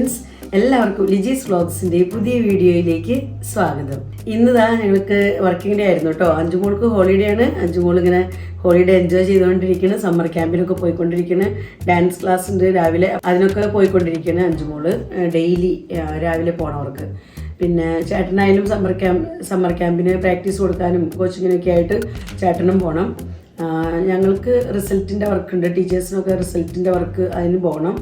Friends എല്ലാവർക്കും ലിജീസ് വ്ളോഗ്സിന്റെ പുതിയ വീഡിയോയിലേക്ക് സ്വാഗതം. ഇന്ന് താ ഞങ്ങൾക്ക് വർക്കിംഗ് ഡേ ആയിരുന്നു കേട്ടോ. അഞ്ചു മോൾക്ക് ഹോളിഡേ ആണ്. അഞ്ചു മോൾ ഇങ്ങനെ ഹോളിഡേ എൻജോയ് ചെയ്തുകൊണ്ടിരിക്കുന്നത് സമ്മർ ക്യാമ്പിനൊക്കെ പോയിക്കൊണ്ടിരിക്കുന്നത് ഡാൻസ് ക്ലാസ് ഉണ്ട് രാവിലെ. അതിനൊക്കെ പോയിക്കൊണ്ടിരിക്കുകയാണ് അഞ്ചു മോൾ ഡെയിലി രാവിലെ പോണവർക്ക്. പിന്നെ ചേട്ടനായാലും സമ്മർ ക്യാമ്പ് സമ്മർ ക്യാമ്പിന് പ്രാക്ടീസ് കൊടുക്കാനും കോച്ചിങ്ങിനൊക്കെ ആയിട്ട് ചേട്ടനും പോകണം ഞങ്ങൾക്ക് റിസൾട്ടിന്റെ വർക്ക് ഉണ്ട് ടീച്ചേഴ്സിനൊക്കെ റിസൾട്ടിന്റെ വർക്ക് അതിന് പോകണം.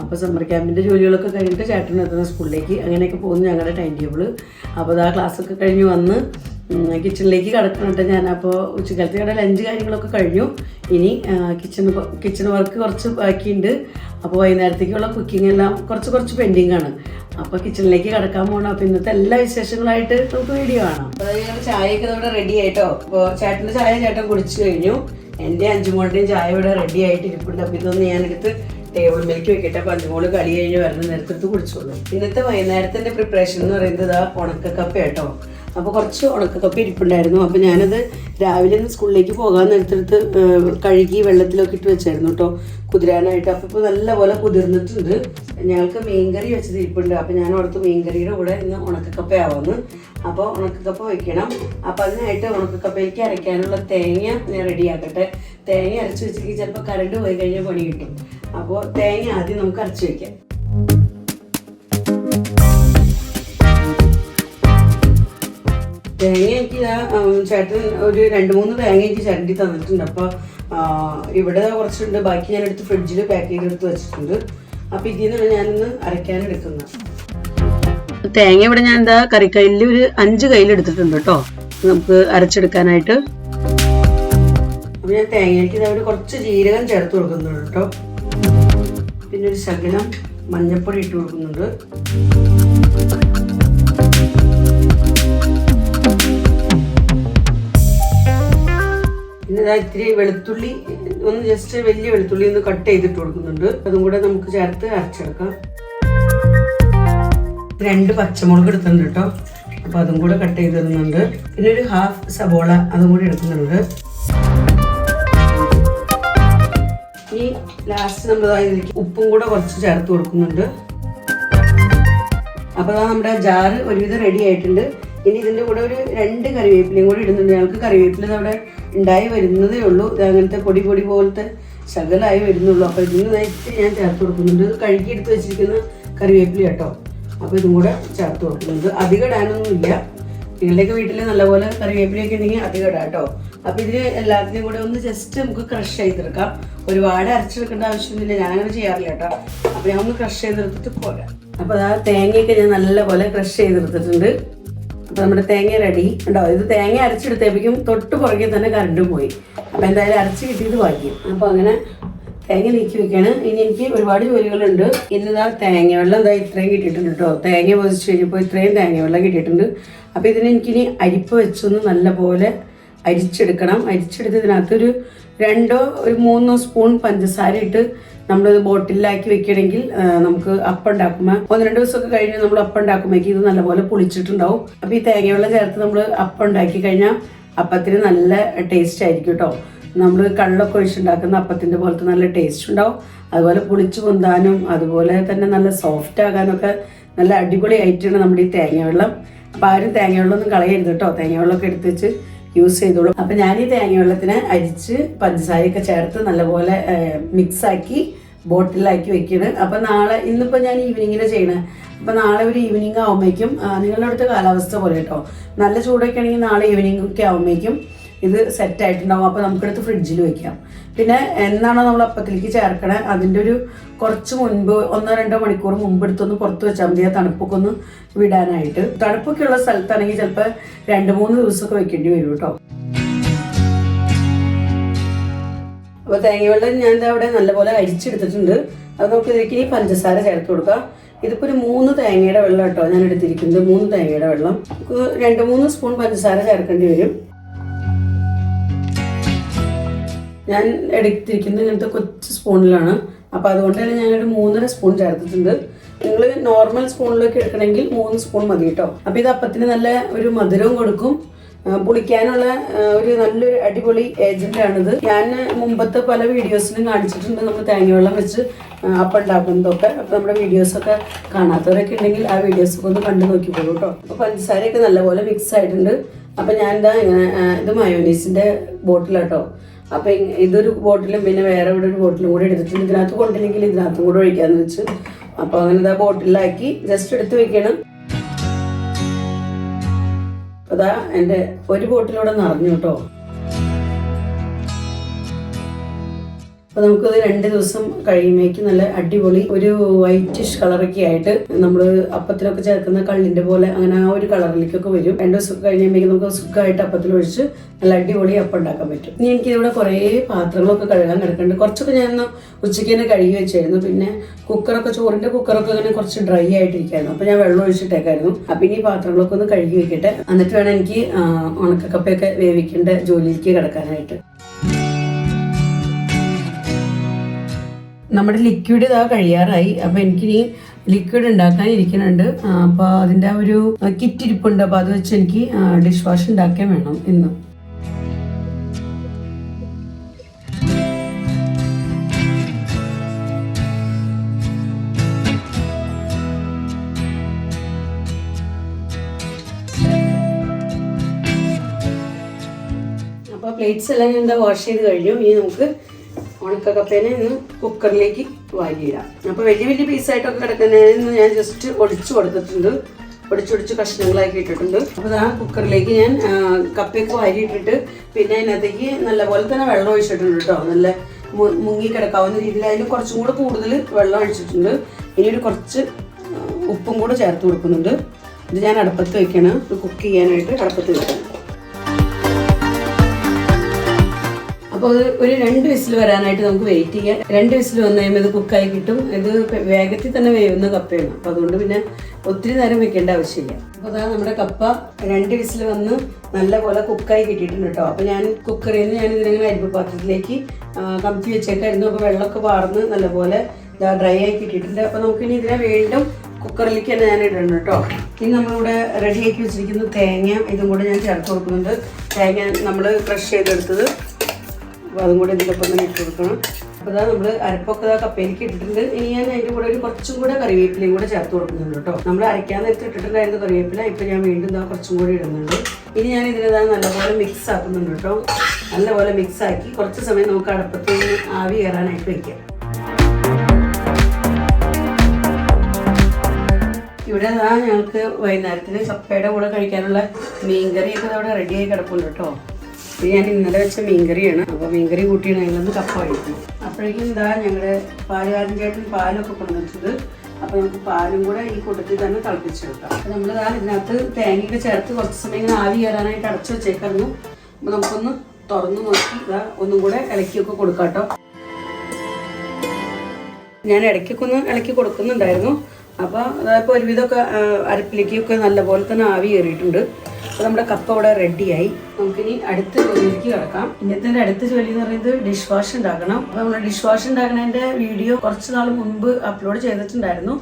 അപ്പോൾ സമ്മർ ക്യാമ്പിന്റെ ജോലികളൊക്കെ കഴിഞ്ഞിട്ട് ചേട്ടൻ എത്തുന്ന സ്കൂളിലേക്ക് അങ്ങനെയൊക്കെ പോകുന്നു ഞങ്ങളുടെ ടൈം ടേബിൾ അപ്പോൾ അത് ആ ക്ലാസ്സൊക്കെ കഴിഞ്ഞ് വന്ന് കിച്ചണിലേക്ക് കിടക്കണിട്ട് ഞാൻ. അപ്പോൾ ഉച്ചക്കാലത്ത് ഇവിടെ ലഞ്ച് കാര്യങ്ങളൊക്കെ കഴിഞ്ഞു. ഇനി കിച്ചൺ കിച്ചൺ വർക്ക് കുറച്ച് ബാക്കിയുണ്ട്. അപ്പോൾ വൈകുന്നേരത്തേക്കുള്ള കുക്കിംഗ് എല്ലാം കുറച്ച് കുറച്ച് പെൻഡിങ് ആണ്. അപ്പോൾ കിച്ചണിലേക്ക് കടക്കാൻ പോകണം അപ്പോൾ ഇന്നത്തെ എല്ലാ വിശേഷങ്ങളായിട്ട് നമുക്ക് വീഡിയോ കാണാം. അപ്പോൾ ഞങ്ങൾ ചായയൊക്കെ ഇവിടെ റെഡി ആയിട്ടോ? അപ്പോൾ ചേട്ടന്റെ ചായ ചേട്ടൻ കുടിച്ചു കഴിഞ്ഞു. എന്റെ അഞ്ചുമോളുടെയും ചായ ഇവിടെ റെഡി ആയിട്ട് ഇരിപ്പുണ്ട് അപ്പോൾ ഇതൊന്ന് ഞാനെടുത്ത് ടേബിൾ മിൽക്ക് വെക്കട്ടെ. അപ്പോൾ അഞ്ചുമോൾ കളി കഴിഞ്ഞ് വരുന്ന നേരത്തെടുത്ത് കുടിച്ചോളൂ. ഇന്നത്തെ വൈകുന്നേരത്തിന്റെ പ്രിപ്പറേഷൻ എന്ന് പറയുന്നത് ആ ഉണക്കക്കപ്പ കേട്ടോ അപ്പോൾ കുറച്ച് ഉണക്കക്കപ്പ ഇരിപ്പുണ്ടായിരുന്നു. അപ്പോൾ ഞാനത് രാവിലെ ഒന്ന് സ്കൂളിലേക്ക് പോകാൻ നേരത്തെടുത്ത് കഴുകി വെള്ളത്തിലൊക്കെ ഇട്ട് വെച്ചായിരുന്നു കേട്ടോ കുതിരാനായിട്ട്. അപ്പോൾ ഇപ്പോൾ നല്ലപോലെ കുതിർന്നിട്ടുണ്ട്. ഞങ്ങൾക്ക് മീൻകറി വെച്ചത് ഇരിപ്പുണ്ട്. അപ്പോൾ ഞാൻ ഓർത്ത് മീൻകറിയുടെ കൂടെ ഇന്ന് ഉണക്കക്കപ്പയാവുമെന്ന് അപ്പോൾ ഉണക്കക്കപ്പ വെക്കണം. അപ്പോൾ അതിനായിട്ട് ഉണക്കക്കപ്പയിലേക്ക് അരയ്ക്കാനുള്ള തേങ്ങ ഞാൻ റെഡിയാക്കട്ടെ തേങ്ങ അരച്ച് വെച്ചിട്ട് ചിലപ്പോൾ കറണ്ട് പോയി കഴിഞ്ഞാൽ പണി കിട്ടും. അപ്പോൾ തേങ്ങ ആദ്യം നമുക്ക് അരച്ച് വെക്കാം. തേങ്ങ എനിക്ക് ചേട്ടൻ ഒരു രണ്ട് മൂന്ന് തേങ്ങ എനിക്ക് ചേട്ടൻ തന്നിട്ടുണ്ട് അപ്പോൾ ഇവിടെ കുറച്ചുണ്ട്. ബാക്കി ഞാൻ എടുത്ത് ഫ്രിഡ്ജിൽ പാക്ക് ചെയ്തെടുത്ത് വെച്ചിട്ടുണ്ട്. അപ്പോൾ ഇതിൽ നിന്നാണ് ഞാനിന്ന് അരയ്ക്കാൻ എടുക്കുന്നത് തേങ്ങ ഇവിടെ ഞാൻ എന്താ കറിക്കൈലിൽ ഒരു അഞ്ച് കയ്യിൽ എടുത്തിട്ടുണ്ട് കേട്ടോ നമുക്ക് അരച്ചെടുക്കാനായിട്ട്. അപ്പോൾ ഞാൻ തേങ്ങയ്ക്ക് ഇതവിടെ കുറച്ച് ജീരകം ചേർത്ത് കൊടുക്കുന്നുണ്ട് കേട്ടോ പിന്നെ ഒരു ശകലം മഞ്ഞപ്പൊടി ഇട്ട് കൊടുക്കുന്നുണ്ട്. ഇതാ ഇത്തിരി വെളുത്തുള്ളി ഒന്ന് ജസ്റ്റ് വലിയ വെളുത്തുള്ളി ഒന്ന് കട്ട് ചെയ്തിട്ട് കൊടുക്കുന്നുണ്ട്. അതും കൂടെ നമുക്ക് ചേർത്ത് അരച്ചെടുക്കാം. രണ്ട് പച്ചമുളക് എടുത്തിട്ടുണ്ട് കേട്ടോ. അപ്പൊ അതും കൂടെ കട്ട് ചെയ്ത് തരുന്നുണ്ട്. പിന്നെ ഒരു ഹാഫ് സബോള അതും കൂടി എടുക്കുന്നുണ്ട് ഈ ലാസ്റ്റ് നമ്മൾ ഉപ്പും കൂടെ കുറച്ച് ചേർത്ത് കൊടുക്കുന്നുണ്ട്. അപ്പോൾ അതാ നമ്മുടെ ജാറ് ഒരുവിധം റെഡി ആയിട്ടുണ്ട്. ഇനി ഇതിന്റെ കൂടെ ഒരു രണ്ട് കറിവേപ്പിലയും കൂടി ഇടുന്നുണ്ട്. ഞങ്ങൾക്ക് കറിവേപ്പില നമ്മുടെ ഉണ്ടായി വരുന്നതേ ഉള്ളൂ. അങ്ങനത്തെ പൊടി പൊടി പോലത്തെ ശകലമായി വരുന്നുള്ളൂ. അപ്പോൾ ഇതിന് നേരത്തെ ഞാൻ ചേർത്ത് കൊടുക്കുന്നുണ്ട്. ഇത് കഴുകിയെടുത്ത് വെച്ചിരിക്കുന്ന കറിവേപ്പില കേട്ടോ. അപ്പോൾ ഇതും കൂടെ ചേർത്ത് കൊടുക്കുന്നുണ്ട്. അധികം ഇടാനൊന്നുമില്ല നിങ്ങളുടെയൊക്കെ വീട്ടിൽ നല്ലപോലെ കറിവേപ്പിലയൊക്കെ ഉണ്ടെങ്കിൽ അധികം ഇടാം കേട്ടോ. അപ്പോൾ ഇതിന് എല്ലാത്തിനും കൂടെ ഒന്ന് ജസ്റ്റ് നമുക്ക് ക്രഷ് ചെയ്തെടുക്കാം ഒരുപാട് അരച്ചെടുക്കേണ്ട ആവശ്യമൊന്നുമില്ല. ഞാനങ്ങനെ ചെയ്യാറില്ല കേട്ടോ. അപ്പോൾ ഞാൻ ഒന്ന് ക്രഷ് ചെയ്തെടുത്തിട്ട് പോരാം. അപ്പോൾ ആ തേങ്ങയൊക്കെ ഞാൻ നല്ലപോലെ ക്രഷ് ചെയ്തെടുത്തിട്ടുണ്ട് അപ്പോൾ നമ്മുടെ തേങ്ങ റെഡി ഉണ്ടോ ഇത് തേങ്ങ അരച്ചെടുത്തേപ്പിക്കും തൊട്ട് പുറകെ തന്നെ കറണ്ട് പോയി. അപ്പോൾ എന്തായാലും അരച്ച് കിട്ടിയത് ഭാഗ്യം. അപ്പോൾ അങ്ങനെ തേങ്ങ നീക്കി വെക്കാണ്. ഇനി എനിക്ക് ഒരുപാട് ജോലികളുണ്ട്. ഇന്നിതാ തേങ്ങ വെള്ളം എന്താ ഇത്രയും കിട്ടിയിട്ടുണ്ട് കേട്ടോ. തേങ്ങ പൊതിച്ച് കഴിഞ്ഞപ്പോൾ ഇത്രയും തേങ്ങ വെള്ളം കിട്ടിയിട്ടുണ്ട്. അപ്പോൾ ഇതിന് എനിക്കിനി അരിപ്പ് വെച്ചൊന്ന് നല്ലപോലെ അരിച്ചെടുക്കണം. അരിച്ചെടുത്ത് ഇതിനകത്തൊരു രണ്ടോ ഒരു മൂന്നോ സ്പൂൺ പഞ്ചസാര ഇട്ട് നമ്മളത് ബോട്ടിലാക്കി വെക്കണമെങ്കിൽ നമുക്ക് അപ്പം ഉണ്ടാക്കുമ്പോൾ ഒന്ന് രണ്ട് ദിവസമൊക്കെ കഴിഞ്ഞ് നമ്മൾ അപ്പം ഉണ്ടാക്കുമ്പോഴേക്കും ഇത് നല്ലപോലെ പുളിച്ചിട്ടുണ്ടാവും. അപ്പോൾ ഈ തേങ്ങവെള്ളം ചേർത്ത് നമ്മൾ അപ്പം ഉണ്ടാക്കി കഴിഞ്ഞാൽ അപ്പത്തിന് നല്ല ടേസ്റ്റ് ആയിരിക്കും കേട്ടോ നമ്മൾ കള്ളൊക്കെ ഒഴിച്ചുണ്ടാക്കുന്ന അപ്പത്തിന്റെ പോലത്തെ നല്ല ടേസ്റ്റ് ഉണ്ടാവും. അതുപോലെ പുളിച്ച് പൊന്താനും അതുപോലെ തന്നെ നല്ല സോഫ്റ്റ് ആകാനൊക്കെ നല്ല അടിപൊളി ആയിട്ടാണ് നമ്മുടെ ഈ തേങ്ങ വെള്ളം അപ്പം ആരും തേങ്ങ ഒന്നും കളയരുത് കേട്ടോ തേങ്ങ വെള്ളമൊക്കെ എടുത്ത് വെച്ച് യൂസ് ചെയ്തോളൂ. അപ്പം ഞാൻ ഈ തേങ്ങവെള്ളത്തിന് അരിച്ച് പഞ്ചസാരയൊക്കെ ചേർത്ത് നല്ലപോലെ മിക്സാക്കി ബോട്ടിലാക്കി വെക്കുന്നത് അപ്പം നാളെ ഇന്നിപ്പോൾ ഞാൻ ഈവനിങ്ങിന് ചെയ്യണേ. അപ്പം നാളെ ഒരു ഈവനിങ് ആകുമ്പോഴേക്കും നിങ്ങളുടെ അടുത്ത് കാലാവസ്ഥ പോലെ കേട്ടോ. നല്ല ചൂടൊക്കെ ആണെങ്കിൽ നാളെ ഈവനിങ് ഒക്കെ ആകുമ്പോഴേക്കും ഇത് സെറ്റ് ആയിട്ടുണ്ടാവും. അപ്പോൾ നമുക്കെടുത്ത് ഫ്രിഡ്ജിൽ വെക്കാം. പിന്നെ എന്നാണോ നമ്മൾ അപ്പത്തിലേക്ക് ചേർക്കണേ? അതിന്റെ ഒരു കുറച്ച് മുൻപ് ഒന്നോ രണ്ടോ മണിക്കൂർ മുമ്പ് എടുത്തൊന്ന് പുറത്ത് വെച്ചാൽ മതി. ആ തണുപ്പൊക്കെ ഒന്ന് വിടാനായിട്ട്. തണുപ്പൊക്കെ ഉള്ള സ്ഥലത്താണെങ്കിൽ ചിലപ്പോൾ രണ്ട് മൂന്ന് ദിവസമൊക്കെ വെക്കേണ്ടി വരും കേട്ടോ അപ്പോൾ തേങ്ങവെള്ളം ഞാൻ അവിടെ നല്ലപോലെ അരിച്ചെടുത്തിട്ടുണ്ട്. അത് നമുക്ക് ഇതിലേക്ക് ഇനി പഞ്ചസാര ചേർത്ത് കൊടുക്കാം. ഇതിപ്പോൾ ഒരു മൂന്ന് തേങ്ങയുടെ വെള്ളം കേട്ടോ ഞാൻ എടുത്തിരിക്കുന്നത്. മൂന്ന് തേങ്ങയുടെ വെള്ളം. രണ്ട് മൂന്ന് സ്പൂൺ പഞ്ചസാര ചേർക്കേണ്ടി വരും. ഞാൻ എടുത്തിരിക്കുന്നത് ഇങ്ങനത്തെ കൊച്ച് സ്പൂണിലാണ് അപ്പോൾ അതുകൊണ്ട് തന്നെ ഞാനൊരു മൂന്നര സ്പൂൺ ചേർത്തിട്ടുണ്ട്. നിങ്ങൾ നോർമൽ സ്പൂണിലൊക്കെ എടുക്കണമെങ്കിൽ മൂന്ന് സ്പൂൺ മതി കേട്ടോ. അപ്പോൾ ഇത് അപ്പത്തിന് നല്ല ഒരു മധുരവും കൊടുക്കും. പുളിക്കാനുള്ള ഒരു നല്ലൊരു അടിപൊളി ഏജന്റാണിത് ഞാൻ മുമ്പത്തെ പല വീഡിയോസിലും കാണിച്ചിട്ടുണ്ട്. നമ്മൾ തേങ്ങവെള്ളം വെച്ച് അപ്പം ഉണ്ടാക്കുന്നതൊക്കെ അപ്പം നമ്മുടെ വീഡിയോസൊക്കെ കാണാത്തവരൊക്കെ ഉണ്ടെങ്കിൽ ആ വീഡിയോസൊക്കെ ഒന്ന് കണ്ടു നോക്കിക്കോളൂ കേട്ടോ. അപ്പോൾ പഞ്ചസാരയൊക്കെ നല്ലപോലെ മിക്സ് ആയിട്ടുണ്ട്. അപ്പം ഞാൻ എന്താ ഇങ്ങനെ ഇത് മയോനീസിന്റെ ബോട്ടിലാട്ടോ അപ്പം ഇതൊരു ബോട്ടിലും പിന്നെ വേറെ ഇവിടെ ഒരു ബോട്ടിലും കൂടെ എടുത്തിട്ട് ഇതിനകത്ത് കൊണ്ടില്ലെങ്കിൽ ഇതിനകത്തും കൂടെ ഒഴിക്കാന്ന് വെച്ച്. അപ്പോൾ അങ്ങനെ ഇതാ ബോട്ടിലാക്കി ജസ്റ്റ് എടുത്ത് വെക്കണം. അതാ എന്റെ ഒരു ബോട്ടിലൂടെ നിറഞ്ഞു കേട്ടോ. അപ്പൊ നമുക്കത് രണ്ട് ദിവസം കഴിയുമ്പോഴേക്ക് നല്ല അടിപൊളി ഒരു വൈറ്റിഷ് കളറൊക്കെ ആയിട്ട് നമ്മൾ അപ്പത്തിലൊക്കെ ചേർക്കുന്ന കള്ളിന്റെ പോലെ അങ്ങനെ ആ ഒരു കളറിലേക്കൊക്കെ വരും. രണ്ട് ദിവസം കഴിയുമ്പോഴേക്കും നമുക്ക് സുഖമായിട്ട് അപ്പത്തിൽ ഒഴിച്ച് നല്ല അടിപൊളി അപ്പം ഉണ്ടാക്കാൻ പറ്റും. ഇനി എനിക്കിവിടെ കുറേ പാത്രങ്ങളൊക്കെ കഴുകാൻ കിടക്കുന്നുണ്ട്. കുറച്ചൊക്കെ ഞാൻ ഉച്ചയ്ക്ക് തന്നെ കഴുകി വെച്ചായിരുന്നു. പിന്നെ കുക്കറൊക്കെ ചോറിന്റെ കുക്കറൊക്കെ ഇങ്ങനെ കുറച്ച് ഡ്രൈ ആയിട്ടിരിക്കായിരുന്നു. അപ്പൊ ഞാൻ വെള്ളം ഒഴിച്ചിട്ടേക്കായിരുന്നു. അപ്പൊ ഇനി പാത്രങ്ങളൊക്കെ ഒന്ന് കഴുകി വെക്കട്ടെ. എന്നിട്ട് വേണം എനിക്ക് ഉണക്കക്കപ്പയൊക്കെ വേവിക്കേണ്ട ജോലിയിലേക്ക് കിടക്കാനായിട്ട്. നമ്മുടെ ലിക്വിഡ് ഇതാ കഴിയാറായി. അപ്പൊ എനിക്കിനി ലിക്വിഡ് ഉണ്ടാക്കാൻ ഇരിക്കുന്നുണ്ട് അപ്പൊ അതിന്റെ ആ ഒരു കിറ്റ് ഇരിപ്പുണ്ട്. അപ്പൊ അത് വെച്ച് എനിക്ക് ഡിഷ് വാഷ് ഉണ്ടാക്കാൻ വേണം ഇന്ന്. അപ്പോൾ പ്ലേറ്റ്സ് എല്ലാം ഞാൻ എന്താ വാഷ് ചെയ്ത് കഴിഞ്ഞു. ഇനി നമുക്ക് ഉണക്ക കപ്പേനെ ഇന്ന് കുക്കറിലേക്ക് വാരിയിടാം. അപ്പോൾ വലിയ വലിയ പീസായിട്ടൊക്കെ കിടക്കുന്നതിന് ഞാൻ ജസ്റ്റ് ഒടിച്ചു കൊടുത്തിട്ടുണ്ട്. ഒടിച്ചൊടിച്ച് കഷ്ണങ്ങളാക്കി ഇട്ടിട്ടുണ്ട്. അപ്പോൾ ആ കുക്കറിലേക്ക് ഞാൻ കപ്പയൊക്കെ വാരിയിട്ടിട്ട് പിന്നെ അതിനകത്തേക്ക് നല്ലപോലെ തന്നെ വെള്ളം ഒഴിച്ചിട്ടുണ്ട് കേട്ടോ നല്ല മുങ്ങി കിടക്കാവുന്ന രീതിയിൽ അതിന് കുറച്ചും കൂടെ കൂടുതൽ വെള്ളം ഒഴിച്ചിട്ടുണ്ട്. ഇനി ഒരു കുറച്ച് ഉപ്പും കൂടെ ചേർത്ത് കൊടുക്കുന്നുണ്ട്. ഇത് ഞാൻ അടുപ്പത്ത് വെക്കണം. കുക്ക് ചെയ്യാനായിട്ട് അടുപ്പത്ത് വെക്കണം. അപ്പോൾ ഒരു രണ്ട് വിസിൽ വരാനായിട്ട് നമുക്ക് വെയിറ്റ് ചെയ്യാം. രണ്ട് വിസിൽ വന്നു കഴിയുമ്പോൾ ഇത് കുക്കായി കിട്ടും. ഇത് വേഗത്തിൽ തന്നെ വേവുന്ന കപ്പയാണ്. അപ്പോൾ അതുകൊണ്ട് പിന്നെ ഒത്തിരി നേരം വെക്കേണ്ട ആവശ്യമില്ല. അപ്പോൾ അതാ നമ്മുടെ കപ്പ രണ്ട് വിസിൽ വന്ന് നല്ലപോലെ കുക്കായി കിട്ടിയിട്ടുണ്ട് കേട്ടോ. അപ്പോൾ ഞാൻ കുക്കറിൽ നിന്ന് ഞാൻ ഇതിനെങ്ങനെ അരിപ്പ് പാത്രത്തിലേക്ക് കമ്പി വെച്ചേക്കായിരുന്നു. അപ്പോൾ വെള്ളമൊക്കെ വാർന്ന് നല്ലപോലെ ഇതാ ഡ്രൈ ആയി കിട്ടിയിട്ടുണ്ട്. അപ്പോൾ നമുക്കിനി ഇതിനെ വീണ്ടും കുക്കറിലേക്ക് തന്നെ ഞാൻ ഇടണം കേട്ടോ. ഇനി നമ്മളിവിടെ റെഡിയാക്കി വെച്ചിരിക്കുന്ന തേങ്ങ ഇതും കൂടെ ഞാൻ ചേർത്ത് കൊടുക്കുന്നുണ്ട്. തേങ്ങ നമ്മൾ ക്രഷ് ചെയ്തെടുത്തത് അതും കൂടെ ഇതിന്റെ ഒപ്പം തന്നെ ഇട്ട് കൊടുക്കണം. അപ്പോൾ ഇതാ നമ്മൾ അരപ്പൊക്കെ ഇതാ കപ്പയിലേക്ക് ഇട്ടിട്ടുണ്ട്. ഇനി ഞാൻ അതിന്റെ കൂടെ ഒരു കുറച്ചും കൂടെ കറിവേപ്പിലയും കൂടെ ചേർത്ത് കൊടുക്കുന്നുണ്ട് കേട്ടോ. നമ്മൾ അരയ്ക്കാൻ നേരത്തെ ഇട്ടിട്ടുണ്ടായിരുന്നു കറിവേപ്പില ഇപ്പോൾ ഞാൻ വീണ്ടും ഇതാ കുറച്ചും കൂടി ഇടുന്നുണ്ട്. ഇനി ഞാൻ ഇതിനെതാ നല്ലപോലെ മിക്സ് ആക്കുന്നുണ്ട് കേട്ടോ. നല്ലപോലെ മിക്സ് ആക്കി കുറച്ച് സമയം നമുക്ക് അടുപ്പത്ത് ആവി കയറാനായിട്ട് വയ്ക്കാം ഇവിടെ അതാ ഞങ്ങൾക്ക് വൈകുന്നേരത്തിന് ചപ്പയുടെ കൂടെ കഴിക്കാനുള്ള മീൻകറിയൊക്കെ അവിടെ റെഡിയായി കിടപ്പുണ്ട് കേട്ടോ. ഇത് ഞാൻ ഇന്നലെ വെച്ച മീൻകറിയാണ്. അപ്പോൾ മീൻകറി കൂട്ടിയാണ് ഞങ്ങളൊന്ന് കപ്പ കഴിക്കും അപ്പോഴേക്കും എന്താ ഞങ്ങളുടെ പാലുകാരൻ ചേട്ടൻ പാലൊക്കെ കൊണ്ടുവന്നിട്ടുണ്ട് അപ്പോൾ നമുക്ക് പാലും കൂടെ ഈ കൂട്ടത്തിൽ തന്നെ തിളപ്പിച്ചെടുക്കാം അപ്പോൾ ഇതാ ഇതിനകത്ത് തേങ്ങയൊക്കെ ചേർത്ത് കുറച്ച് സമയം ഇങ്ങനെ ആവി കയറാനായിട്ട് അടച്ചു വെച്ചേക്കായിരുന്നു. അപ്പോൾ നമുക്കൊന്ന് തുറന്നു നോക്കി ഇതാ ഒന്നും കൂടെ ഇളക്കിയൊക്കെ കൊടുക്കാം കേട്ടോ. ഞാൻ ഇടയ്ക്കൊക്കെ ഒന്ന് ഇളക്കി കൊടുക്കുന്നുണ്ടായിരുന്നു. അപ്പോൾ അതായപ്പോൾ ഒരുവിധമൊക്കെ അരപ്പിലേക്കൊക്കെ നല്ലപോലെ തന്നെ ആവി കയറിയിട്ടുണ്ട്. അപ്പോൾ നമ്മുടെ കപ്പ ഇവിടെ റെഡിയായി നമുക്കിനി അടുത്ത ജോലിക്ക് കിടക്കാം. ഇന്നത്തെ അടുത്ത ജോലി എന്ന് പറയുന്നത് ഡിഷ് വാഷ് ഉണ്ടാക്കണം. അപ്പോൾ നമ്മൾ ഡിഷ് വാഷ് ഉണ്ടാക്കുന്നതിന്റെ വീഡിയോ കുറച്ച് നാൾ മുൻപ് അപ്ലോഡ് ചെയ്തിട്ടുണ്ടായിരുന്നു.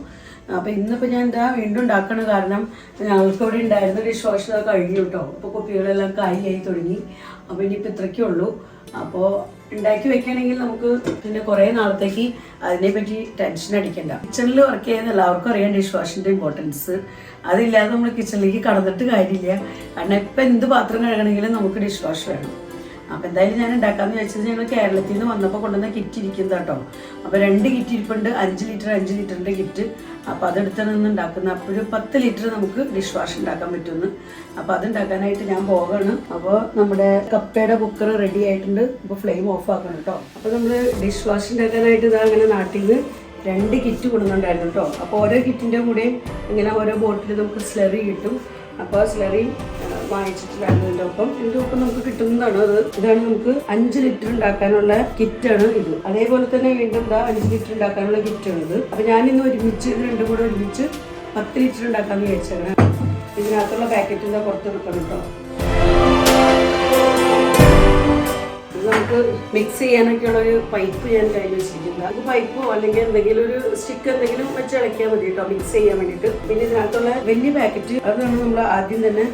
അപ്പോൾ ഇന്നിപ്പോൾ ഞാൻ എന്താ വീണ്ടും ഉണ്ടാക്കണം കാരണം ഞങ്ങൾക്ക് ഇവിടെ ഉണ്ടായിരുന്ന ഡിഷ് വാഷ് കഴിഞ്ഞു കേട്ടോ. അപ്പോൾ കുപ്പികളെല്ലാം കാലിയായി തുടങ്ങി. അപ്പോൾ ഇനിയിപ്പോൾ ഇത്രയ്ക്കേ ഉള്ളൂ. അപ്പോൾ ഉണ്ടാക്കി വെക്കുകയാണെങ്കിൽ നമുക്ക് പിന്നെ കുറേ നാളത്തേക്ക് അതിനെപ്പറ്റി ടെൻഷൻ അടിക്കണ്ട. കിച്ചണിൽ വർക്ക് ചെയ്യുന്ന എല്ലാവർക്കും അറിയാം ഡിഷ് വാഷിന്റെ ഇമ്പോർട്ടൻസ് അതില്ലാതെ നമ്മൾ കിച്ചണിലേക്ക് കടന്നിട്ട് കാര്യമില്ല. കാരണം ഇപ്പം എന്ത് പാത്രം കഴുകണമെങ്കിലും നമുക്ക് ഡിഷ് വാഷ് വേണം. അപ്പോൾ എന്തായാലും ഞാൻ ഉണ്ടാക്കാമെന്ന് വിചാരിച്ചത് ഞങ്ങൾ കേരളത്തിൽ നിന്ന് വന്നപ്പോൾ കൊണ്ടുവന്ന കിറ്റ് ഇരിക്കുന്നത് കേട്ടോ അപ്പോൾ രണ്ട് കിറ്റ് ഇരിപ്പുണ്ട് അഞ്ച് ലിറ്റർ അഞ്ച് ലിറ്ററിന്റെ കിറ്റ് അപ്പോൾ അതെടുത്താണ് നിന്ന് ഉണ്ടാക്കുന്നത് അപ്പോഴും പത്ത് ലിറ്റർ നമുക്ക് ഡിഷ് വാഷ് ഉണ്ടാക്കാൻ പറ്റുമെന്ന്. അപ്പോൾ അത് ഉണ്ടാക്കാനായിട്ട് ഞാൻ പോകണം അപ്പോൾ നമ്മുടെ കപ്പയുടെ കുക്കർ റെഡി ആയിട്ടുണ്ട്. അപ്പോൾ ഫ്ലെയിം ഓഫ് ആക്കണം കേട്ടോ അപ്പോൾ നമ്മൾ ഡിഷ് വാഷ് ഉണ്ടാക്കാനായിട്ട് ഇതാ അങ്ങനെ നാട്ടിൽ നിന്ന് രണ്ട് കിറ്റ് കൊടുക്കുന്നുണ്ടായിരുന്നു കേട്ടോ അപ്പോൾ ഓരോ കിറ്റിന്റെ കൂടെയും ഇങ്ങനെ ഓരോ ബോട്ടിൽ നമുക്ക് സ്ലറി കിട്ടും. അപ്പോൾ സ്ലറി വാങ്ങിച്ചിട്ടുണ്ടായിരുന്നു ഇതിന്റെ ഒപ്പം ഇതിന്റെ ഒപ്പം നമുക്ക് കിട്ടുന്നതാണ് അത്. ഇതാണ് നമുക്ക് അഞ്ച് ലിറ്റർ ഉണ്ടാക്കാനുള്ള കിറ്റാണ് ഇത്. അതേപോലെ തന്നെ വീണ്ടും ഇതാ അഞ്ച് ലിറ്റർ ഉണ്ടാക്കാനുള്ള കിറ്റാണ് ഇത്. അപ്പോൾ ഞാനിന്ന് ഒരുമിച്ച് ഇത് രണ്ടും കൂടെ ഒരുമിച്ച് പത്ത് ലിറ്റർ ഉണ്ടാക്കാമെന്ന് വിചാരിച്ചാണ് ഇതിനകത്തുള്ള പാക്കറ്റ് എന്താ പുറത്ത് എടുക്കണം കേട്ടോ നമുക്ക് മിക്സ് ചെയ്യാനൊക്കെയുള്ള ഒരു പൈപ്പ് ഞാൻ കയ്യിൽ വെച്ചിരിക്കുന്നത് അത് പൈപ്പോ അല്ലെങ്കിൽ എന്തെങ്കിലും ഒരു സ്റ്റിക്ക് എന്തെങ്കിലും വെച്ച് ഇളക്കിയാൽ മതി കേട്ടോ മിക്സ് ചെയ്യാൻ വേണ്ടിയിട്ട്. പിന്നെ ഇതിനകത്തുള്ള വലിയ പാക്കറ്റ് അത് നമ്മൾ നമ്മൾ ആദ്യം തന്നെ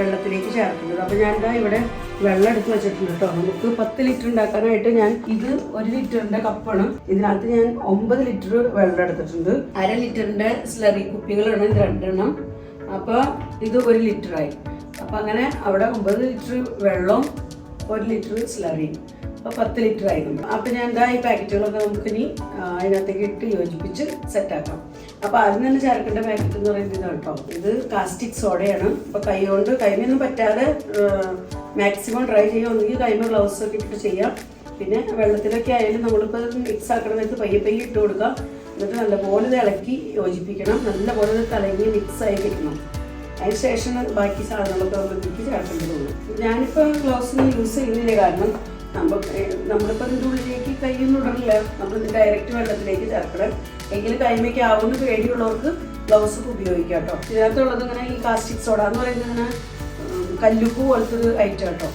വെള്ളത്തിലേക്ക് ചേർക്കുന്നത്. അപ്പോൾ ഞാൻ ഇതാ ഇവിടെ വെള്ളം എടുത്ത് വെച്ചിട്ടുണ്ട് കേട്ടോ. നമുക്ക് പത്ത് ലിറ്റർ ഉണ്ടാക്കാനായിട്ട് ഞാൻ ഇത് ഒരു ലിറ്ററിന്റെ കപ്പാണ്. ഇതിനകത്ത് ഞാൻ ഒമ്പത് ലിറ്റർ വെള്ളം എടുത്തിട്ടുണ്ട്. അര ലിറ്ററിന്റെ സ്ലറി കുപ്പികളാണ് ഇത് രണ്ടെണ്ണം. അപ്പോൾ ഇത് ഒരു ലിറ്ററായി. അപ്പോൾ അങ്ങനെ അവിടെ ഒമ്പത് ലിറ്റർ വെള്ളം ഒരു ലിറ്റർ സ്ലറി അപ്പോൾ പത്ത് ലിറ്റർ ആയിരുന്നു. അപ്പോൾ ഞാൻ എന്താ ഈ പാക്കറ്റുകളൊക്കെ നമുക്ക് ഇനി അതിനകത്തേക്ക് ഇട്ട് യോജിപ്പിച്ച് സെറ്റാക്കാം അപ്പോൾ ആദ്യം തന്നെ ചേർക്കേണ്ട പാക്കറ്റ് എന്ന് പറയുന്നത് കേട്ടോ ഇത് കാസ്റ്റിക് സോഡയാണ് അപ്പോൾ കൈ കൊണ്ട് കൈമൊന്നും പറ്റാതെ മാക്സിമം ട്രൈ ചെയ്യുക ഒന്നുകിൽ കൈമ ഗ്ലൗസ് ഒക്കെ ഇട്ടിട്ട് ചെയ്യാം. പിന്നെ വെള്ളത്തിലൊക്കെ ആയാലും നമ്മളിപ്പോൾ മിക്സ് ആക്കണമെന്ന് പയ്യെ പയ്യെ ഇട്ട് കൊടുക്കുക എന്നിട്ട് നല്ലപോലെ ഇത് ഇളക്കി യോജിപ്പിക്കണം. നല്ലപോലെ ഇത് കലങ്ങി മിക്സ് ആയി കിട്ടണം. അതിന് ശേഷം ബാക്കി സാധനങ്ങളൊക്കെ നമുക്ക് ചേർക്കേണ്ടതുള്ളൂ ഞാനിപ്പോൾ ഗ്ലൗസ് യൂസ് ചെയ്യുന്നില്ല. കാരണം നമ്മളിപ്പോൾ ഇതിന്റെ ഉള്ളിലേക്ക് കൈയൊന്നും ഇടണില്ല. നമ്മൾ ഡയറക്റ്റ് വെള്ളത്തിലേക്ക് ചേർക്കണം. എങ്കിലും കൈമയ്ക്ക് ആവുന്ന പേടിയുള്ളവർക്ക് ഗ്ലൗസ് ഒക്കെ ഉപയോഗിക്കാം കേട്ടോ. ഇതിനകത്തുള്ളത് ഇങ്ങനെ ഈ കാസ്റ്റിക് സോഡ എന്ന് പറയുന്നത് ഇങ്ങനെ കല്ലുപ്പ് പോലത്തെ ഒരു ഐറ്റം കേട്ടോ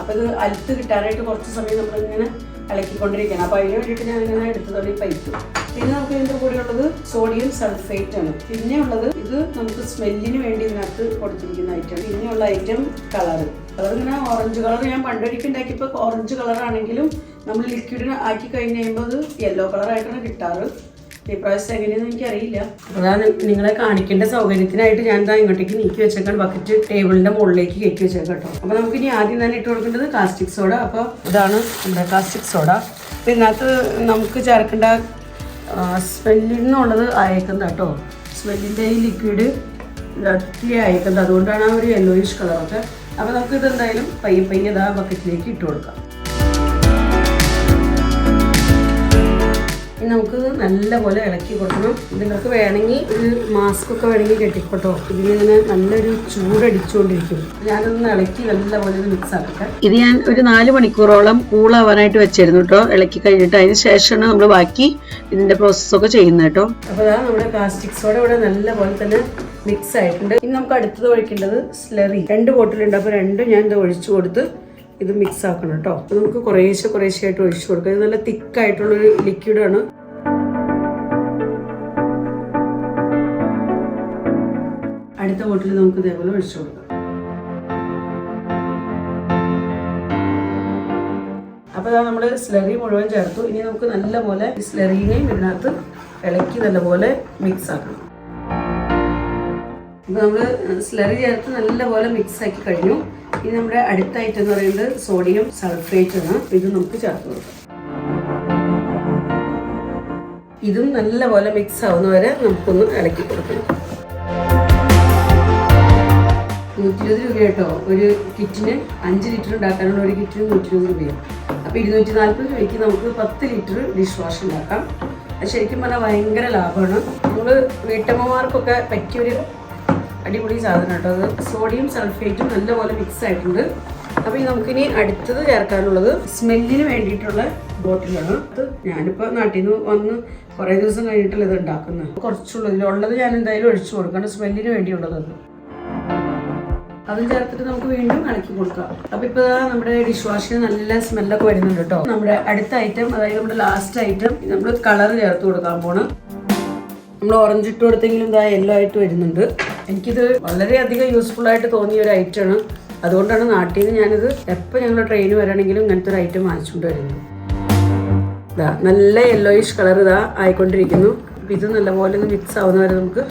അപ്പോൾ ഇത് അലുത്ത് കിട്ടാനായിട്ട് കുറച്ച് സമയം നമ്മളിങ്ങനെ ഇളക്കിക്കൊണ്ടിരിക്കണം. അപ്പോൾ അതിന് വേണ്ടിയിട്ട് ഞാൻ ഇങ്ങനെ എടുത്തതാണ് ഈ പൈപ്പ് പിന്നെ നമുക്ക് ഇതിന്റെ കൂടെ ഉള്ളത് സോഡിയം സൾഫേറ്റ് ആണ്. പിന്നെ ഉള്ളത് ഇത് നമുക്ക് സ്മെല്ലിന് വേണ്ടി ഇതിനകത്ത് കൊടുത്തിരിക്കുന്ന ഐറ്റം പിന്നെയുള്ള ഐറ്റം കളറ് ഇങ്ങനെ ഓറഞ്ച് കളർ ഞാൻ പണ്ടൊരിക്കൽ ഉണ്ടാക്കിയപ്പോൾ ഓറഞ്ച് കളറാണെങ്കിലും നമ്മൾ ലിക്വിഡിന് ആക്കി കഴിഞ്ഞ് കഴിയുമ്പോൾ അത് യെല്ലോ കളറായിട്ടാണ് കിട്ടാറ്. ഈ പ്രാവശ്യം എങ്ങനെയാണെന്ന് എനിക്കറിയില്ല. അതാ നിങ്ങളെ കാണിക്കേണ്ട സൗകര്യത്തിനായിട്ട് ഞാൻ എന്താ ഇങ്ങോട്ടേക്ക് നീക്കി വെച്ചേക്കാൻ ബക്കറ്റ് ടേബിളിന്റെ മുകളിലേക്ക് കയറ്റി വെച്ചേക്കാം കേട്ടോ അപ്പോൾ നമുക്ക് ഇനി ആദ്യം തന്നെ ഇട്ട് കൊടുക്കേണ്ടത് കാസ്റ്റിക് സോഡ അപ്പോൾ ഇതാണ് നമ്മുടെ കാസ്റ്റിക് സോഡ അപ്പോൾ ഇതിനകത്ത് നമുക്ക് ചേർക്കേണ്ട സ്മെല്ലിന്നുള്ളത് അയക്കുന്നത് കേട്ടോ സ്മെല്ലിന്റെ ഈ ലിക്വിഡ് ഒത്തിരി അയക്കുന്നത്. അതുകൊണ്ടാണ് ആ ഒരു യെല്ലോയിഷ് കളറൊക്കെ അപ്പോൾ നമുക്കിത് ഇത് എന്തായാലും പയ്യെ പയ്യെ ഇതാ ബക്കറ്റിലേക്ക് ഇട്ട് കൊടുക്കാം. ഇനി നമുക്ക് നല്ലപോലെ ഇളക്കി കൊടുക്കണം. നിങ്ങൾക്ക് വേണമെങ്കിൽ ഒരു മാസ്ക് ഒക്കെ വേണമെങ്കിൽ കെട്ടിക്കോട്ടോ. ഇതിങ്ങനെ നല്ലൊരു ചൂടടിച്ചുകൊണ്ടിരിക്കും. ഞാനൊന്ന് ഇളക്കി നല്ലപോലെ ഇത് മിക്സ് ആക്കട്ടെ. ഇത് ഞാൻ ഒരു നാല് മണിക്കൂറോളം കൂളാവാനായിട്ട് വെച്ചിരുന്നു കേട്ടോ. ഇളക്കി കഴിഞ്ഞിട്ട് അതിന് ശേഷമാണ് നമ്മൾ ബാക്കി ഇതിന്റെ പ്രോസസ്സൊക്കെ ചെയ്യുന്നത് കേട്ടോ. അപ്പോൾ അതാ നമ്മുടെ പ്ലാസ്റ്റിക് സോഡ ഇവിടെ നല്ലപോലെ തന്നെ മിക്സ് ആയിട്ടുണ്ട് ഇനി നമുക്ക് അടുത്തത് ഒഴിക്കേണ്ടത് സ്ലറി. രണ്ട് ബോട്ടിലുണ്ട്. അപ്പോൾ രണ്ടും ഞാൻ ഇത് ഒഴിച്ചു കൊടുത്ത് ഇത് മിക്സ് ആക്കണം കേട്ടോ നമുക്ക് കുറേശ്ശെ കുറേശ്ശെ ആയിട്ട് ഒഴിച്ചു കൊടുക്കാം. ഇത് നല്ല തിക്കായിട്ടുള്ളൊരു ലിക്വിഡാണ് അടുത്ത ബോട്ടിൽ നമുക്ക് ഇതേപോലെ ഒഴിച്ചു കൊടുക്കാം. അപ്പോൾ ഇതാ നമ്മൾ സ്ലറി മുഴുവൻ ചേർത്തു. ഇനി നമുക്ക് നല്ലപോലെ സ്ലറീനെയും ഇതിനകത്ത് ഇളക്കി നല്ലപോലെ മിക്സ് ആക്കണം അപ്പോൾ നമ്മൾ സ്ലറി ചേർത്ത് നല്ലപോലെ മിക്സ് ആക്കി കഴിഞ്ഞു. ഇനി നമ്മുടെ അടുത്ത ഐറ്റം എന്ന് പറയുന്നത് സോഡിയം സൾഫേറ്റ് ആണ്. ഇത് നമുക്ക് ചേർത്ത് കൊടുക്കാം. ഇതും നല്ലപോലെ മിക്സ് ആവുന്ന വരെ നമുക്കൊന്ന് ഇളക്കി കൊടുക്കണം. നൂറ്റി ഇരുപത് രൂപ കേട്ടോ. ഒരു കിറ്റിന് അഞ്ച് ലിറ്റർ ഉണ്ടാക്കാനുള്ള ഒരു കിറ്റിന് നൂറ്റി ഇരുപത് രൂപയാണ്. അപ്പോൾ ഇരുന്നൂറ്റി നാൽപ്പത് രൂപയ്ക്ക് നമുക്ക് പത്ത് ലിറ്റർ ഡിഷ് വാഷ് ഉണ്ടാക്കാം. അത് ശരിക്കും പറഞ്ഞാൽ ഭയങ്കര ലാഭമാണ്. നമ്മൾ വീട്ടമ്മമാർക്കൊക്കെ പറ്റിയൊരു അടിപൊളി സാധനം കേട്ടോ. അത് സോഡിയം സൾഫേറ്റും നല്ലപോലെ മിക്സ് ആയിട്ടുണ്ട്. അപ്പോൾ ഇനി നമുക്കിനി അടുത്തത് ചേർക്കാനുള്ളത് സ്മെല്ലിന് വേണ്ടിയിട്ടുള്ള ബോട്ടിലാണ് അത് ഞാനിപ്പോൾ നാട്ടിൽ നിന്ന് വന്ന് കുറേ ദിവസം കഴിഞ്ഞിട്ടല്ല ഇത് ഉണ്ടാക്കുന്നത്. കുറച്ചുള്ളത് ഉള്ളത് ഞാൻ എന്തായാലും ഒഴിച്ചു കൊടുക്കണം. സ്മെല്ലിന് വേണ്ടിയുള്ളതാണ് അതും ചേർത്തിട്ട് നമുക്ക് വീണ്ടും ഇളക്കി കൊടുക്കാം. അപ്പൊ ഇപ്പൊ നമ്മുടെ ഡിഷ് വാഷിന് നല്ല സ്മെല്ലൊക്കെ വരുന്നുണ്ട് കേട്ടോ. നമ്മുടെ അടുത്ത ഐറ്റം അതായത് നമ്മുടെ ലാസ്റ്റ് ഐറ്റം നമ്മൾ കളർ ചേർത്ത് കൊടുക്കാൻ പോണ്. നമ്മൾ ഓറഞ്ച് ഇട്ട് കൊടുത്തെങ്കിലും ഇതാ യെല്ലോ ആയിട്ട് വരുന്നുണ്ട്. എനിക്കിത് വളരെയധികം യൂസ്ഫുൾ ആയിട്ട് തോന്നിയ ഒരു ഐറ്റം ആണ്. അതുകൊണ്ടാണ് നാട്ടിൽ നിന്ന് ഞാനിത് എപ്പോൾ ഞങ്ങൾ ട്രെയിൻ വരണമെങ്കിലും ഇങ്ങനത്തെ ഒരു ഐറ്റം വാങ്ങിച്ചുകൊണ്ട് വരുന്നത്. ഇതാ നല്ല യെല്ലോയിഷ് കളർ ഇതാ ആയിക്കൊണ്ടിരിക്കുന്നു. ഇത് നല്ലപോലെ ഒന്ന് മിക്സ് ആവുന്ന വരെ നമുക്ക്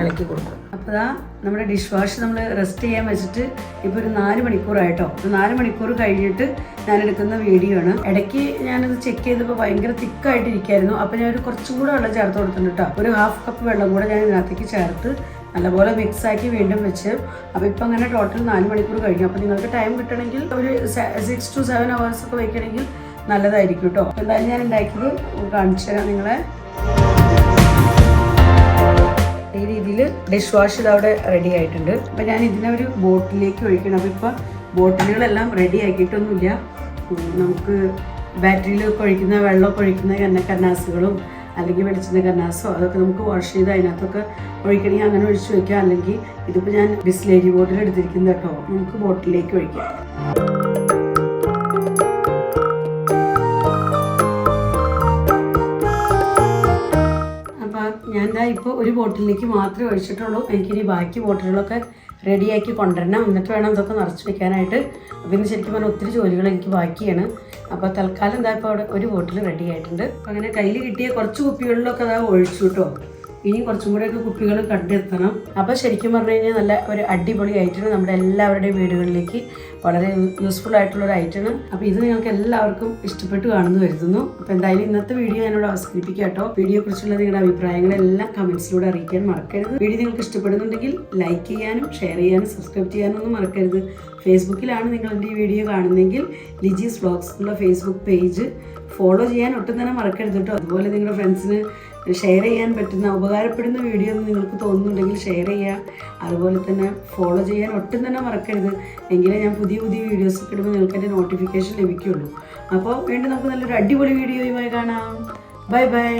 ഇളക്കി കൊടുക്കാം. അപ്പോൾ ഇതാ നമ്മുടെ ഡിഷ് വാഷ് നമ്മൾ റെസ്റ്റ് ചെയ്യാൻ വെച്ചിട്ട് ഇപ്പോൾ ഒരു നാല് മണിക്കൂറായിട്ടോ ഒരു നാല് മണിക്കൂർ കഴിഞ്ഞിട്ട് ഞാൻ എടുക്കുന്ന വീഡിയോ ആണ്. ഇടയ്ക്ക് ഞാനത് ചെക്ക് ചെയ്തപ്പോൾ ഭയങ്കര തിക്കായിട്ടിരിക്കായിരുന്നു അപ്പോൾ ഞാൻ ഒരു കുറച്ചും കൂടെ വെള്ളം ചേർത്ത് കൊടുത്തിട്ടുണ്ട് കേട്ടോ ഒരു ഹാഫ് കപ്പ് വെള്ളം കൂടെ ഞാൻ ഇതിനകത്തേക്ക് ചേർത്ത് നല്ലപോലെ മിക്സ് ആക്കി വീണ്ടും വെച്ച്. അപ്പോൾ ഇപ്പം അങ്ങനെ ടോട്ടൽ നാല് മണിക്കൂർ കഴിഞ്ഞു. അപ്പോൾ നിങ്ങൾക്ക് ടൈം കിട്ടണമെങ്കിൽ ഒരു സിക്സ് ടു സെവൻ അവേഴ്സ് ഒക്കെ വെക്കണമെങ്കിൽ നല്ലതായിരിക്കും കേട്ടോ എന്തായാലും ഞാൻ ഉണ്ടാക്കിയത് കാണിച്ചു തരാം നിങ്ങളെ. ഈ രീതിയിൽ ഡിഷ് വാഷ് ഇത് അവിടെ റെഡി ആയിട്ടുണ്ട്. അപ്പം ഞാൻ ഇതിനെ ഒരു ബോട്ടിലേക്ക് ഒഴിക്കണം. അപ്പോൾ ഇപ്പോൾ ബോട്ടിലുകളെല്ലാം റെഡി ആക്കിയിട്ടൊന്നുമില്ല. നമുക്ക് ബാറ്ററിയിലൊക്കെ ഒഴിക്കുന്ന വെള്ളമൊക്കെ ഒഴിക്കുന്ന എണ്ണ കന്നാസുകളും അല്ലെങ്കിൽ വെളിച്ചെണ്ണ കന്നാസോ അതൊക്കെ നമുക്ക് വാഷ് ചെയ്ത് അതിനകത്തൊക്കെ ഒഴിക്കണമെങ്കിൽ അങ്ങനെ ഒഴിച്ച് വയ്ക്കാം അല്ലെങ്കിൽ ഇതിപ്പോൾ ഞാൻ ബിസ്ലേരി ബോട്ടിൽ എടുത്തിരിക്കുന്നത് കേട്ടോ. നമുക്ക് ബോട്ടിലേക്ക് ഒഴിക്കാം. അപ്പോൾ ഞാൻ ഇപ്പോൾ ഒരു ബോട്ടിലേക്ക് മാത്രമേ ഒഴിച്ചിട്ടുള്ളൂ. എനിക്കിനി ബാക്കി ബോട്ടിലുകളൊക്കെ റെഡിയാക്കി കൊണ്ടുവരണം. എന്നിട്ട് വേണം ഇതൊക്കെ നിറച്ച് വെക്കാനായിട്ട്. പിന്നെ ശരിക്കും പറഞ്ഞാൽ ഒത്തിരി ജോലികൾ എനിക്ക് ബാക്കിയാണ്. അപ്പോൾ തൽക്കാലം എന്താ ഇപ്പോൾ അവിടെ ഒരു ബോട്ടിൽ റെഡി ആയിട്ടുണ്ട്. അങ്ങനെ കയ്യിൽ കിട്ടിയ കുറച്ച് കുപ്പികളിലൊക്കെ അതാ ഒഴിച്ചു കേട്ടോ. ഇനിയും കുറച്ചും കൂടെയൊക്കെ കുപ്പികൾ കണ്ടെത്തണം. അപ്പോൾ ശരിക്കും പറഞ്ഞു കഴിഞ്ഞാൽ നല്ല ഒരു അടിപൊളി ഐറ്റം നമ്മുടെ എല്ലാവരുടെയും വീടുകളിലേക്ക് വളരെ യൂസ്ഫുൾ ആയിട്ടുള്ള ഒരു ഐറ്റമാണ് അപ്പോൾ ഇത് നിങ്ങൾക്ക് എല്ലാവർക്കും ഇഷ്ടപ്പെട്ട് കാണുന്നു വരുത്തുന്നു അപ്പോൾ എന്തായാലും ഇന്നത്തെ വീഡിയോ എന്നോട് അവസാനിപ്പിക്കാം കേട്ടോ. വീഡിയോ കുറിച്ചുള്ള നിങ്ങളുടെ അഭിപ്രായങ്ങളെല്ലാം കമൻസിലൂടെ അറിയിക്കാൻ മറക്കരുത്. വീഡിയോ നിങ്ങൾക്ക് ഇഷ്ടപ്പെടുന്നുണ്ടെങ്കിൽ ലൈക്ക് ചെയ്യാനും ഷെയർ ചെയ്യാനും സബ്സ്ക്രൈബ് ചെയ്യാനും ഒന്നും മറക്കരുത്. ഫേസ്ബുക്കിലാണ് നിങ്ങൾ ഈ വീഡിയോ കാണുന്നതെങ്കിൽ ലിജീസ് വ്ളോഗ്സ് എന്നുള്ള ഫേസ്ബുക്ക് പേജ് ഫോളോ ചെയ്യാൻ ഒട്ടും തന്നെ മറക്കരുത് കേട്ടോ. അതുപോലെ നിങ്ങളുടെ ഫ്രണ്ട്സിന് ഷെയർ ചെയ്യാൻ പറ്റുന്ന ഉപകാരപ്പെടുന്ന വീഡിയോ എന്ന് നിങ്ങൾക്ക് തോന്നുന്നുണ്ടെങ്കിൽ ഷെയർ ചെയ്യുക അതുപോലെ തന്നെ ഫോളോ ചെയ്യാൻ ഒട്ടും തന്നെ മറക്കരുത്. എങ്കിലേ ഞാൻ പുതിയ പുതിയ വീഡിയോസ് കിട്ടുമ്പോൾ നിങ്ങൾക്ക് എന്റെ നോട്ടിഫിക്കേഷൻ ലഭിക്കുള്ളൂ. അപ്പോൾ വീണ്ടും നമുക്ക് നല്ലൊരു അടിപൊളി വീഡിയോയുമായി കാണാം. Bye bye